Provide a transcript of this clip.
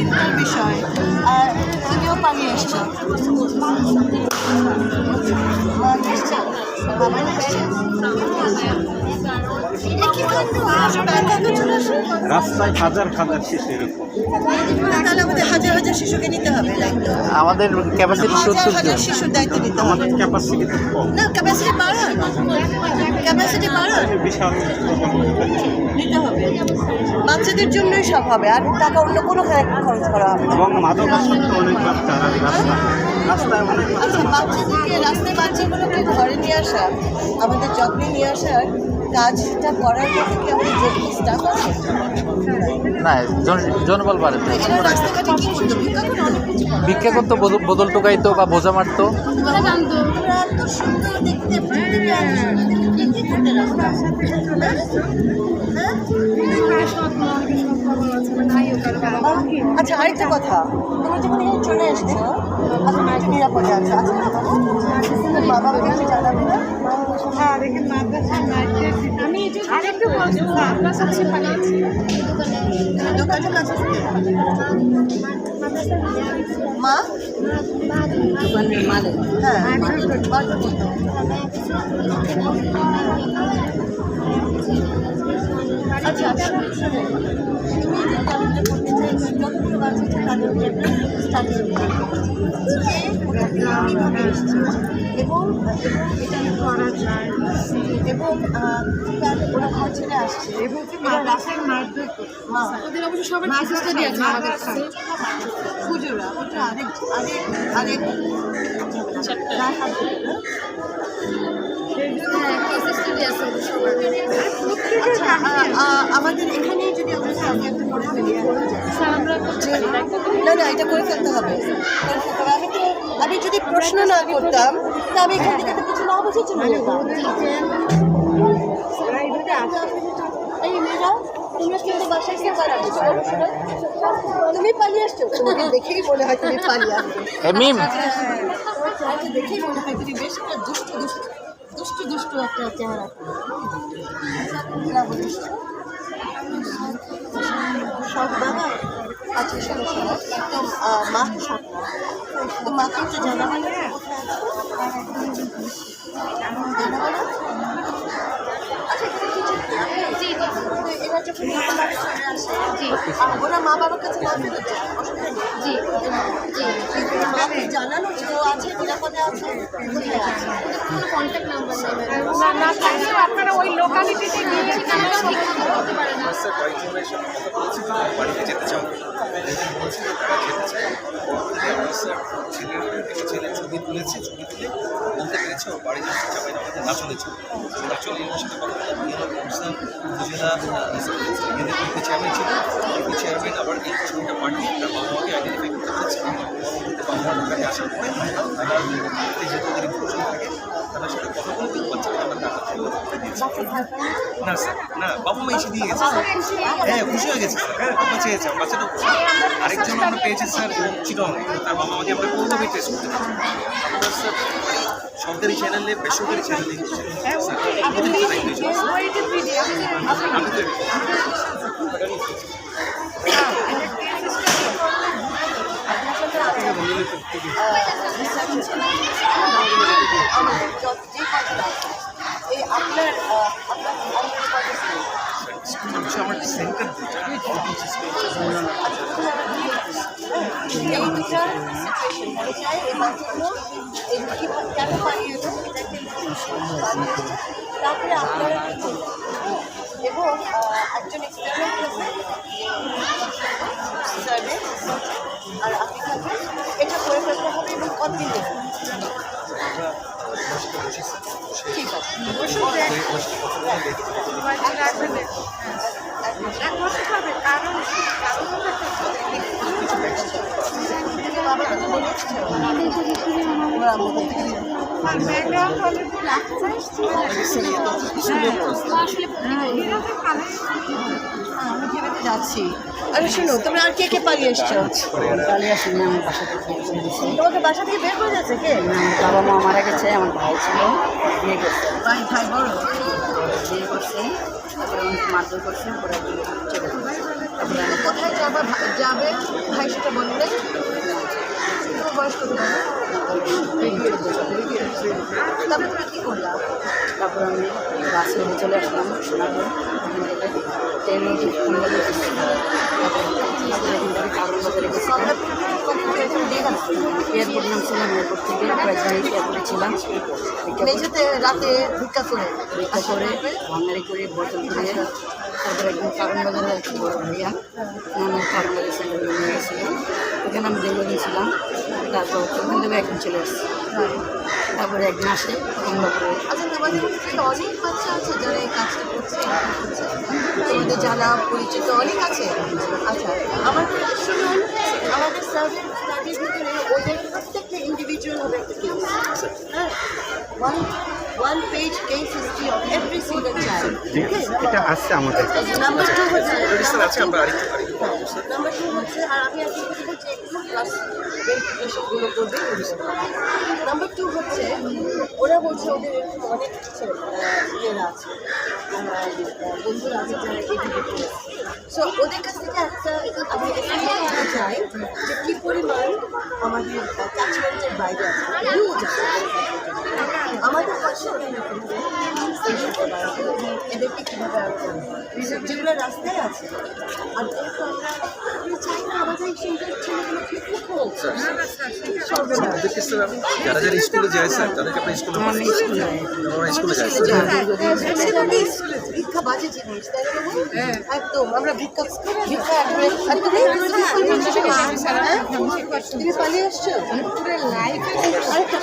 চিন্তার বিষয় আর তুমিও পালিয়ে এসছো? বাবা এসছে? রাস্তায় হাজার হাজার শিশু এরকম। তাহলে আমাদের হাজার হাজার শিশুকে নিতে হবে আমাদের ক্যাপাসিটি সত্তর জন। শিশুর দায়িত্ব নিতে আমাদের ক্যাপাসিটি না ক্যাপাসিটি বাড়ান। ক্যাপাসিটি বাড়ান। বিশাল নিতে হবে। বাচ্চাদের জন্যই সব হবে। আর টাকা অন্য কোনো খরচ করা হবে এবং মাদকাসক্ত অনেক বাচ্চা রাস্তায়। অনেক আচ্ছা বাচ্চাদেরকে রাস্তায় বাচ্চাগুলোকে ঘরে নিয়ে আসা আমাদের যত্নে নিয়ে আসার কাজটা করার মধ্যে কি আমাদের যোগ্য স্টাফ আছে? না জন- জনবল বাড়ে তো। এরা রাস্তাঘাটে কি শুধু ভিক্ষা করতো বদল- বদল টোকাইতো বা বোঝা মারতো। করতে রাস্তা হ্যাঁ? আচ্ছা আরেকটা কথা। তোমরা যখন এখানে চলে এসছো এখন নিরাপদে আছো। আচ্ছা না বাবা? একটু জানাবে না? কাছে মা হ্যাঁ আচ্ছা শুনুন, শুনুন। তুমি যে কাজটা করতে চাইছো, যতগুলো বাচ্চা আছে তাদেরকে একটা study দিতে হবে। এসছে এবং এটা করা যায়। এবং ওরা ঘর ছেড়ে আসছে। এবং রাস্তায় মারধর মা ওদের অবশ্য সবার স্টাডি আছে আমাদের ওটা আরেক আরেক আরেক? হ্যাঁ আমাদের এখানে যদি আমরা করে ফেলি না না এটা করে ফেলতে হবে। আমি তো আমি যদি প্রশ্ন না করতাম তা আমি এখান থেকে তো কিছু না বুঝে চলে এই মেয়েরা তোমরা কিন্তু বাসায় গিয়ে পালিয়ে আসছো। তুমি পালিয়ে আসছো। তোমাকে দেখেই মনে হয় তুমি পালিয়ে আসছো। আচ্ছা দেখেই মনে হয় তুমি বেশ একটা দুষ্টু দুষ্টু দুষ্টু দুষ্টু একটা চেহারা। সব বাবা আচ্ছা শোনো শোনো তো আহ, মা তো মাকে একটু জানাবে আচ্ছা ওরা মা বাবার কাছে না ফেরত যায় অসুবিধা নেই? মাকে জানানো যে আছে নিরাপদে আছে কোথায় আছে কন্ট্যাক্ট নাম্বার না থাকলেও আপনারা ওই লোকালিটিতে গিয়ে বলতে যেতে চাও ছেলের ছবি তুলেছি ছবি তুলে বলতে পেরেছে ও বাড়ি যাচ্ছে আমাদের না চলেছে অ্যাকচুয়ালি এর সাথে কথা বলে উনি পার্সোনাল উপজেলা চেয়ারম্যান ছিল চেয়ারম্যান আবার এই ছবিটা পাঠিয়ে তার বাবা মাকে আইডেন্টিফাই পেরেছে মার কাছে আসার পরে তারা যেহেতু ওদের ইনফরমেশন থাকে তাদের সাথে কথা বলে ওই বাচ্চাকে আমরা টাকা দিয়েছি না, স্যার, না, বাবা মা এসে দিয়ে গেছে হ্যাঁ খুশি হয়ে গেছে হ্যাঁ বাবা চেয়েছে বাচ্চাটা খুশি। আরেকজন আমরা পেয়েছি, স্যার, চিটং। তার বাবা মাকে আমরা পৌরবে টেস্ট করতে পারি আমরা স্যার সরকারি চ্যানেলে বেসরকারি চ্যানেলে। আমি তো আমাদের যত যে কাজটা আছে, এই আপনার আহ, আপনার আমাদের কাজে ছিল। স্কুল হচ্ছে আমার সেন্টার দুটা এই দুটা situation মানে চাই এই বাচ্চাগুলো এই কীভাবে কেন পালিয়ে এলো। তারপরে আপনারা? এবং একজন করবে সার্ভে আর আপনি কতদিন দেবেন ঠিক আছে। তুমি বাবাকে তো বলে এসছো? ওরা যাচ্ছি আরে শোনো তোমরা আর কে কে পালিয়ে এসছো? পালিয়ে আসি না আমার বাসা থেকে তোমাকে বাসা থেকে বের করে যাচ্ছে কে? বাবা মা মারা গেছে আমার ভাই ছিল বিয়ে করছে। ভাই ভাই বড়? বিয়ে করছে তারপরে অনেক মারধর করছে পরে চলে তারপরে কোথায় যে আবার ভা- যাবে? ভাই সেটা বলে নাই তোমার বয়স কত? তারপর তুমি কি করলা? তারপর আমি বাসে চলে আসলাম সোনাপুর গেছিলাম এয়ারপোর্ট নামছিলাম এয়ারপোর্ট থেকে রাজধানী এয়ারপোর্টে ছিলাম মেঝেতে রাতে ভিক্ষা করে। ভিক্ষা করে করে বোতল করে। তারপরে একদম কারণ বাজারে এক বড় ভাইয়া। আমার কারণ বাজার সেন্টারে নিয়ে গেছিল ওখানে আমি দীর্ঘদিন ছিলাম তারপর ওখান থেকে এখন চলে এসেছি তারপরে এক মাসে কমলাপুরে আচ্ছা অনেক বাচ্চা আছে যারা এই কাজটা করছে। করছে। তোমাদের জানা পরিচিত অনেক আছে। আচ্ছা আমার শুনুন। আমাদের সার্ভে সার্ভিস ভিতরে ওদের প্রত্যেকটা ইন্ডিভিজুয়াল হবে একটা কেস হ্যাঁ? One page case history of every single child জি, এটা আসছে আমাদের। নাম্বার টু হচ্ছে নাম্বার টু হচ্ছে আর আমি আজকে বলব যে একটু ক্লাস ভেরিফিকেশনগুলো করবে। নাম্বার টু হচ্ছে ওরা বলছে ওদের এরকম অনেক ছেলে ইয়েরা আছে বন্ধুরা আছে যারা এডুকেটেড সো ওদের কাছ থেকে একটা আমি চাই যে কী পরিমাণ আমাদের ক্যাচমেন্টের বাইরে আছে। এদেরকে কীভাবে যেগুলো রাস্তায় আছে। আর যেহেতু আমরা চাই না আমাদের সুন্দর ছেলেগুলো পিকনিক হোক সর্বদা ওদেরকে স্যার যারা যারা স্কুলে যায় স্যার তাদেরকে আপনার স্কুলে স্কুলে যাই। আমরা স্কুলে যাই। ছেলে যায়। ভিক্ষা বাজে জিনিস তাই একদম আমরা ভিক্ষা ভিক্ষা তুমি পালিয়ে আসছো? হ্যাঁ?